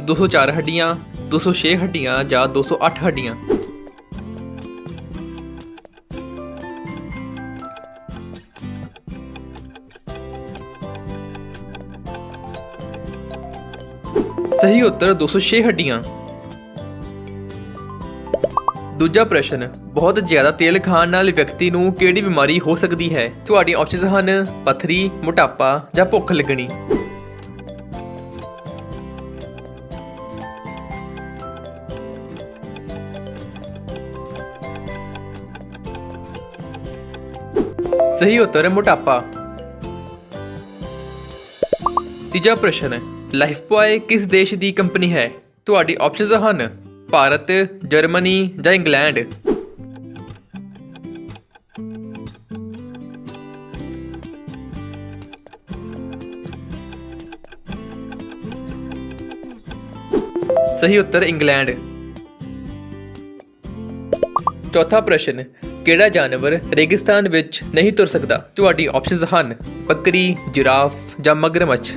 204 ਹੱਡੀਆਂ 206 ਹੱਡੀਆਂ ਜਾਂ 208 ਹੱਡੀਆਂ। ਸਹੀ ਉੱਤਰ 206 ਹੱਡੀਆਂ। ਦੂਜਾ ਪ੍ਰਸ਼ਨ, ਬਹੁਤ ਜ਼ਿਆਦਾ ਤੇਲ ਖਾਣ ਨਾਲ ਵਿਅਕਤੀ ਨੂੰ ਕਿਹੜੀ ਬਿਮਾਰੀ ਹੋ ਸਕਦੀ ਹੈ? ਤੁਹਾਡੀਆਂ ਆਪਸ਼ਨਸ ਹਨ ਪਥਰੀ, ਮੋਟਾਪਾ ਜਾਂ ਭੁੱਖ ਲੱਗਣੀ। ਸਹੀ ਉੱਤਰ ਹੈ ਮੋਟਾਪਾ ਤੀਜਾ ਪ੍ਰਸ਼ਨ ਹੈ ਲਾਈਫ ਬॉय ਕਿਸ ਦੇਸ਼ ਦੀ ਕੰਪਨੀ ਹੈ ਤੁਹਾਡੀ ਆਪਸ਼ਨਸ ਹਨ ਭਾਰਤ ਜਰਮਨੀ ਜਾਂ ਇੰਗਲੈਂਡ ਸਹੀ ਉੱਤਰ ਇੰਗਲੈਂਡ ਚੌਥਾ ਪ੍ਰਸ਼ਨ ਕਿਹੜਾ ਜਾਨਵਰ ਰੇਗਿਸਤਾਨ ਵਿੱਚ ਨਹੀਂ ਤੁਰ ਸਕਦਾ? ਤੁਹਾਡੀ ਆਪਸ਼ਨਸ ਹਨ ਬੱਕਰੀ, ਜਿਰਾਫ ਜਾਂ ਮਗਰਮੱਛ।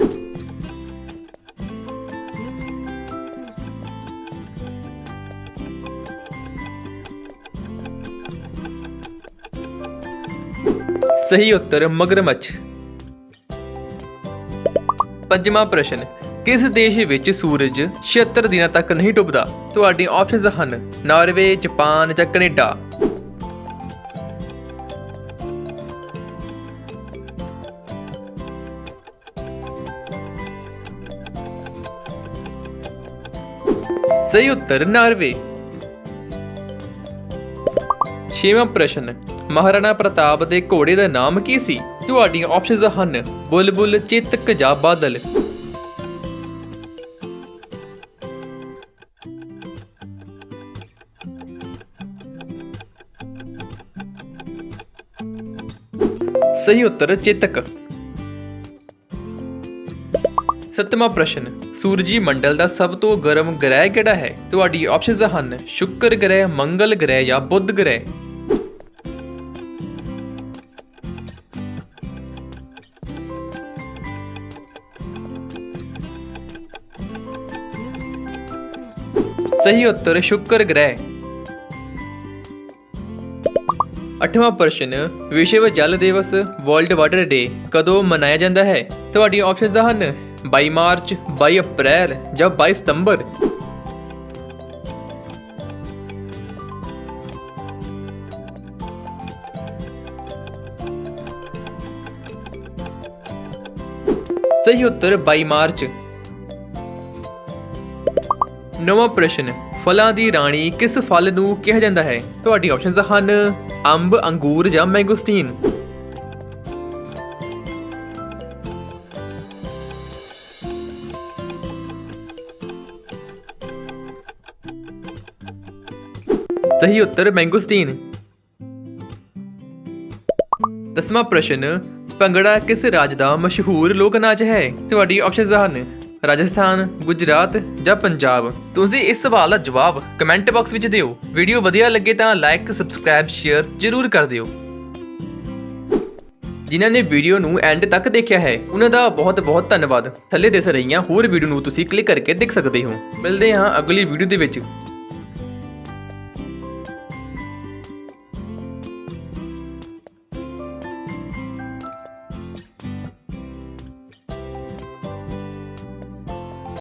ਸਹੀ ਉੱਤਰ, ਮਗਰਮੱਛ। ਪੰਜਵਾਂ ਪ੍ਰਸ਼ਨ, ਕਿਸ ਦੇਸ਼ ਵਿੱਚ ਸੂਰਜ 76 ਦਿਨਾਂ ਤੱਕ ਨਹੀਂ ਡੁੱਬਦਾ? ਤੁਹਾਡੀ ਆਪਸ਼ਨਸ ਹਨ ਨਾਰਵੇ, ਜਾਪਾਨ ਜਾਂ ਕੈਨੇਡਾ। ਸਹੀ ਉੱਤਰ ਨਾਰਵੇ ਛੇਵਾਂ ਪ੍ਰਸ਼ਨ ਮਹਾਰਾਣਾ ਪ੍ਰਤਾਪ ਦੇ ਘੋੜੇ ਦਾ ਨਾਮ ਕੀ ਸੀ ਤੁਹਾਡੀਆਂ ਆਪਸ਼ਨਸ ਹਨ ਬੁਲਬੁਲ ਚੇਤਕ ਜਾਂ ਬਾਦਲ ਸਹੀ ਉੱਤਰ ਚੇਤਕ ਸੱਤਵਾਂ ਪ੍ਰਸ਼ਨ, ਸੂਰਜੀ ਮੰਡਲ ਦਾ ਸਭ ਤੋਂ ਗਰਮ ਗ੍ਰਹਿ ਕਿਹੜਾ ਹੈ? ਤੁਹਾਡੀ ਆਪਸ਼ਨਸ ਹਨ, ਸ਼ੁੱਕਰ ਗ੍ਰਹਿ, ਮੰਗਲ ਗ੍ਰਹਿ ਜਾਂ ਬੁੱਧ ਗ੍ਰਹਿ। ਸਹੀ ਉੱਤਰ, ਸ਼ੁੱਕਰ ਗ੍ਰਹਿ। ਅੱਠਵਾਂ ਪ੍ਰਸ਼ਨ, ਵਿਸ਼ਵ ਜਲ ਦਿਵਸ ਵਰਲਡ ਵਾਟਰ ਡੇ ਕਦੋਂ ਮਨਾਇਆ ਜਾਂਦਾ ਹੈ? ਤੁਹਾਡੀਆਂ ਆਪਸ਼ਨਸ ਹਨ 22 ਮਾਰਚ 22 ਅਪ੍ਰੈਲ ਜਾਂ 22 ਸਤੰਬਰ? ਸਹੀ ਉੱਤਰ 22 ਮਾਰਚ। ਨਵਾਂ ਪ੍ਰਸ਼ਨ, ਫਲਾਂ ਦੀ ਰਾਣੀ ਕਿਸ ਫਲ ਨੂੰ ਕਿਹਾ ਜਾਂਦਾ ਹੈ? ਤੁਹਾਡੀ ਆਪਸ਼ਨਸ ਹਨ ਅੰਬ, ਅੰਗੂਰ ਜਾਂ ਮੈਂਗੋਸਟੀਨ। ਸਹੀ ਉੱਤਰ ਮੈਂਗੋਸਟੀਨ ਦਸਵਾਂ ਪ੍ਰਸ਼ਨ ਭੰਗੜਾ ਕਿਸ ਰਾਜ ਦਾ ਮਸ਼ਹੂਰ ਲੋਕ ਨਾਚ ਹੈ? ਤੁਹਾਡੀ ਆਪਸ਼ਨਸ ਹਨ, ਰਾਜਸਥਾਨ, ਗੁਜਰਾਤ ਜਾਂ ਪੰਜਾਬ। ਤੁਸੀਂ ਇਸ ਸਵਾਲ ਦਾ ਜਵਾਬ ਕਮੈਂਟ ਬਾਕਸ ਵਿੱਚ ਦਿਓ। ਵੀਡੀਓ ਵਧੀਆ ਲੱਗੇ ਤਾਂ ਲਾਈਕ ਸਬਸਕ੍ਰਾਈਬ ਸ਼ੇਅਰ ਜ਼ਰੂਰ ਕਰ ਦਿਓ। ਜਿਨ੍ਹਾਂ ਨੇ ਵੀਡੀਓ ਨੂੰ ਐਂਡ ਤੱਕ ਦੇਖਿਆ ਹੈ, ਉਹਨਾਂ ਦਾ ਬਹੁਤ ਬਹੁਤ ਧੰਨਵਾਦ। ਥੱਲੇ ਦਿਸ ਰਹੀਆਂ ਹੋਰ ਵੀਡੀਓ ਨੂੰ ਤੁਸੀਂ ਕਲਿੱਕ ਕਰਕੇ ਦੇਖ ਸਕਦੇ ਹੋ। ਮਿਲਦੇ ਹਾਂ ਅਗਲੀ ਵੀਡੀਓ ਦੇ ਵਿੱਚ।